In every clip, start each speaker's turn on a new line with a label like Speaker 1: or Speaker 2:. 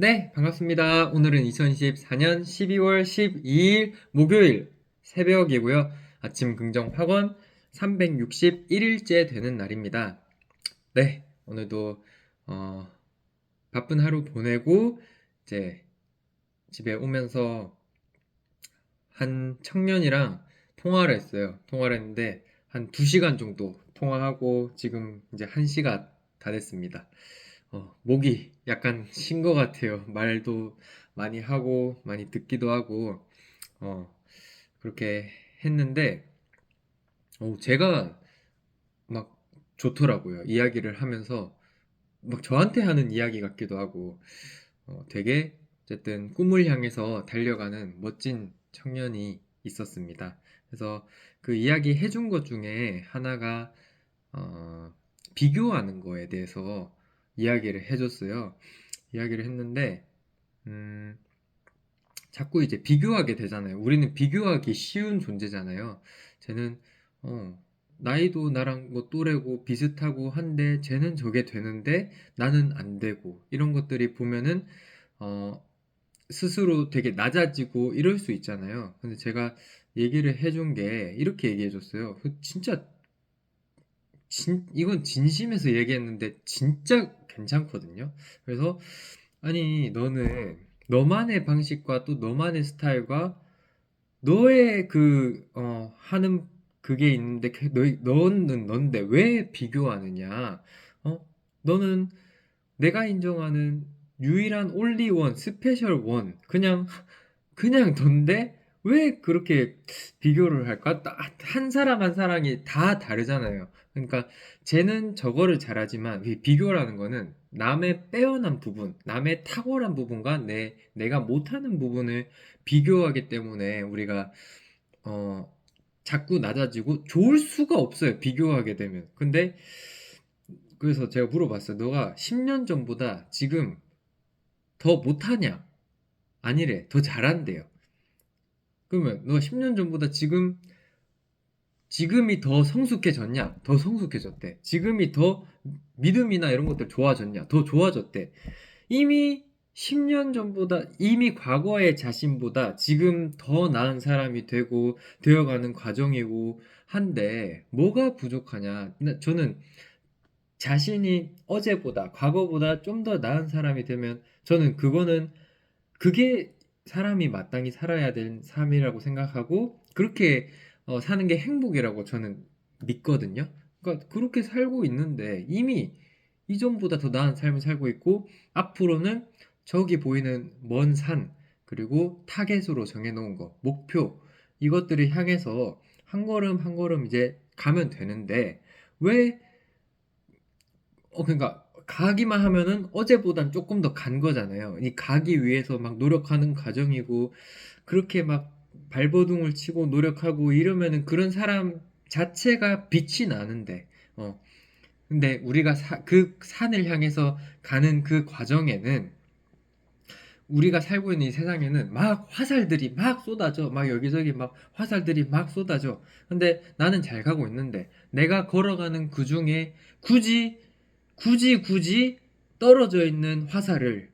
Speaker 1: 네, 반갑습니다. 오늘은 2024년 12월 12일 목요일 새벽이고요. 아침 긍정 학원 361일째 되는 날입니다. 네, 오늘도 어, 바쁜 하루 보내고 이제 집에 오면서 한 청년이랑 통화를 했어요. 통화를 했는데 한 2시간 정도 통화하고 지금 이제 1시가 다 됐습니다. 어, 목이 약간 쉰 것 같아요. 말도 많이 하고, 많이 듣기도 하고, 어, 그렇게 했는데, 어, 제가 막 좋더라고요. 이야기를 하면서, 막 저한테 하는 이야기 같기도 하고, 어, 되게, 어쨌든 꿈을 향해서 달려가는 멋진 청년이 있었습니다. 그래서 그 이야기 해준 것 중에 하나가, 어, 비교하는 거에 대해서 이야기를 해줬어요. 이야기를 했는데, 음, 자꾸 이제 비교하게 되잖아요. 우리는 비교하기 쉬운 존재잖아요. 쟤는, 어, 나이도 나랑 뭐 또래고 비슷하고 한데, 쟤는 저게 되는데, 나는 안 되고, 이런 것들이 보면은, 어, 스스로 되게 낮아지고 이럴 수 있잖아요. 근데 제가 얘기를 해준 게, 이렇게 얘기해 줬어요. 그 진짜 진, 이건 진심에서 얘기했는데 진짜 괜찮거든요. 그래서 아니 너는 너만의 방식과 또 너만의 스타일과 너의 그 어, 하는 그게 있는데 그 너, 너는 넌데 왜 비교하느냐? 어? 너는 내가 인정하는 유일한 올리 원, 스페셜 원, 그냥 그냥 넌데 왜 그렇게 비교를 할까? 딱한 사람 한 사람이 다 다르잖아요. 그러니까 쟤는 저거를 잘하지만 이 비교라는 거는 남의 빼어난 부분, 남의 탁월한 부분과 내 내가 못하는 부분을 비교하기 때문에 우리가 어 자꾸 낮아지고 좋을 수가 없어요. 비교하게 되면. 근데 그래서 제가 물어봤어요. 너가 10년 전보다 지금 더 못하냐? 아니래. 더 잘한대요. 그러면 너가 10년 전보다 지금 지금이 더 성숙해졌냐? 더 성숙해졌대. 지금이 더 믿음이나 이런 것들 좋아졌냐? 더 좋아졌대. 이미 10년 전보다 이미 과거의 자신보다 지금 더 나은 사람이 되고 되어가는 과정이고 한데 뭐가 부족하냐? 나- 저는 자신이 어제보다 과거보다 좀 더 나은 사람이 되면 저는 그거는 그게 사람이 마땅히 살아야 될 삶이라고 생각하고 그렇게 어, 사는 게 행복이라고 저는 믿거든요. 그러니까 그렇게 살고 있는데 이미 이전보다 더 나은 삶을 살고 있고 앞으로는 저기 보이는 먼 산 그리고 타겟으로 정해놓은 거 목표 이것들을 향해서 한 걸음 한 걸음 이제 가면 되는데 왜 어, 그러니까 가기만 하면은 어제보단 조금 더 간 거잖아요. 이 가기 위해서 막 노력하는 과정이고 그렇게 막 발버둥을 치고 노력하고 이러면은 그런 사람 자체가 빛이 나는데 어 근데 우리가 사, 그 산을 향해서 가는 그 과정에는 우리가 살고 있는 이 세상에는 막 화살들이 막 쏟아져. 막 여기저기 막 화살들이 막 쏟아져. 근데 나는 잘 가고 있는데 내가 걸어가는 그 중에 굳이 굳이 굳이 떨어져 있는 화살을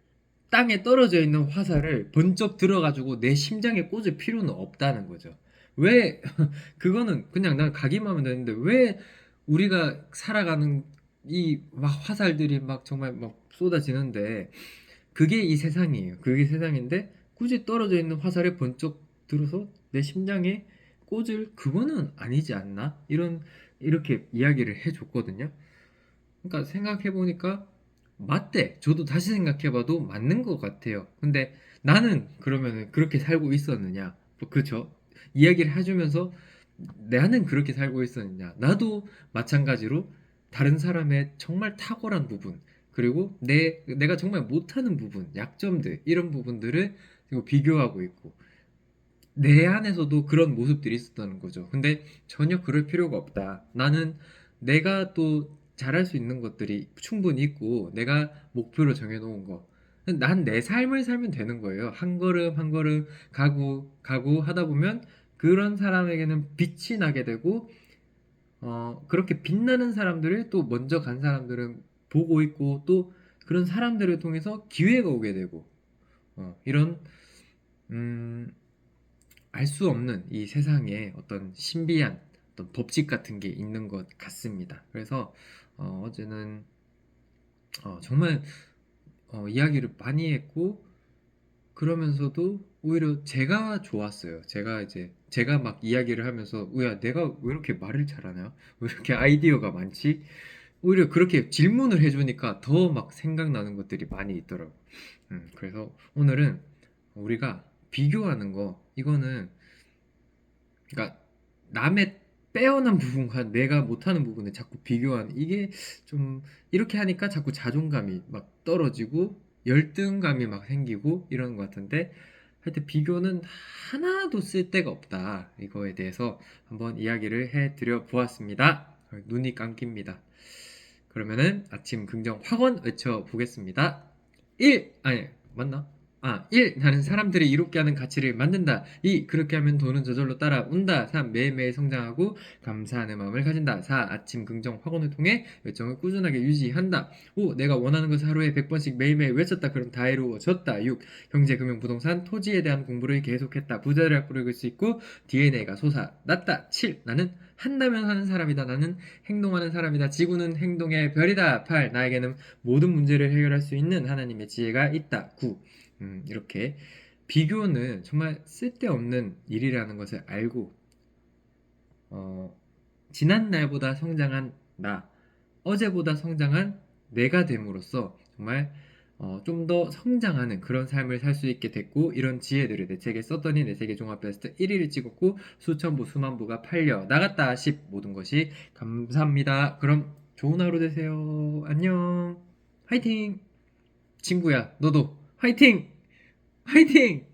Speaker 1: 땅에 떨어져 있는 화살을 번쩍 들어가지고 내 심장에 꽂을 필요는 없다는 거죠. 왜 그거는 그냥 난 가기만 하면 되는데 왜 우리가 살아가는 이 막 화살들이 막 정말 막 쏟아지는데 그게 이 세상이에요. 그게 세상인데 굳이 떨어져 있는 화살에 번쩍 들어서 내 심장에 꽂을 그거는 아니지 않나? 이런 이렇게 이야기를 해줬거든요. 그러니까 생각해 보니까 맞대. 저도 다시 생각해 봐도 맞는 것 같아요. 근데 나는 그러면은 그렇게 살고 있었느냐? 뭐 그쵸? 이야기를 해주면서 나는 그렇게 살고 있었느냐? 나도 마찬가지로 다른 사람의 정말 탁월한 부분, 그리고 내, 내가 정말 못하는 부분, 약점들, 이런 부분들을 비교하고 있고, 내 안에서도 그런 모습들이 있었다는 거죠. 근데 전혀 그럴 필요가 없다. 나는 내가 또 잘할 수 있는 것들이 충분히 있고, 내가 목표를 정해놓은 거. 난 내 삶을 살면 되는 거예요. 한 걸음 한 걸음 가고, 가고 하다 보면 그런 사람에게는 빛이 나게 되고, 어, 그렇게 빛나는 사람들을 또 먼저 간 사람들은 보고 있고, 또 그런 사람들을 통해서 기회가 오게 되고, 어, 이런 음, 알 수 없는 이 세상에 어떤 신비한 어떤 법칙 같은 게 있는 것 같습니다. 그래서 어, 어제는 어, 정말 어, 이야기를 많이 했고 그러면서도 오히려 제가 좋았어요. 제가 이제 제가 막 이야기를 하면서 우야 내가 왜 이렇게 말을 잘하냐? 왜 이렇게 아이디어가 많지? 오히려 그렇게 질문을 해주니까 더 막 생각나는 것들이 많이 있더라고. 음, 그래서 오늘은 우리가 비교하는 거 이거는 그러니까 남의 빼어난 부분과 내가 못하는 부분을 자꾸 비교하는 이게 좀 이렇게 하니까 자꾸 자존감이 막 떨어지고 열등감이 막 생기고 이러는 것 같은데 하여튼 비교는 하나도 쓸데가 없다. 이거에 대해서 한번 이야기를 해드려 보았습니다. 눈이 감깁니다. 그러면은 아침 긍정 확언 외쳐 보겠습니다. 1 아니 맞나? 아, 1. 나는 사람들이 이롭게 하는 가치를 만든다. 2. 그렇게 하면 돈은 저절로 따라온다. 3. 매일매일 성장하고 감사하는 마음을 가진다. 4. 아침 긍정 확언을 통해 열정을 꾸준하게 유지한다. 5. 내가 원하는 것을 하루에 100번씩 매일매일 외쳤다. 그럼 다 이루어졌다. 6. 경제, 금융, 부동산, 토지에 대한 공부를 계속했다. 부자를 꾸릴 수 있고 DNA가 솟아났다. 7. 나는 한다면 하는 사람이다. 나는 행동하는 사람이다. 지구는 행동의 별이다. 8. 나에게는 모든 문제를 해결할 수 있는 하나님의 지혜가 있다. 9. 음, 이렇게 비교는 정말 쓸데없는 일이라는 것을 알고 어, 지난 날보다 성장한 나, 어제보다 성장한 내가 됨으로써 정말 어, 좀 더 성장하는 그런 삶을 살 수 있게 됐고 이런 지혜들을 내 책에 썼더니 내 세계 종합 베스트 1위를 찍었고 수천 부 수만 부가 팔려 나갔다 10 모든 것이 감사합니다. 그럼 좋은 하루 되세요. 안녕. 화이팅. 친구야 너도 화이팅! 화이팅!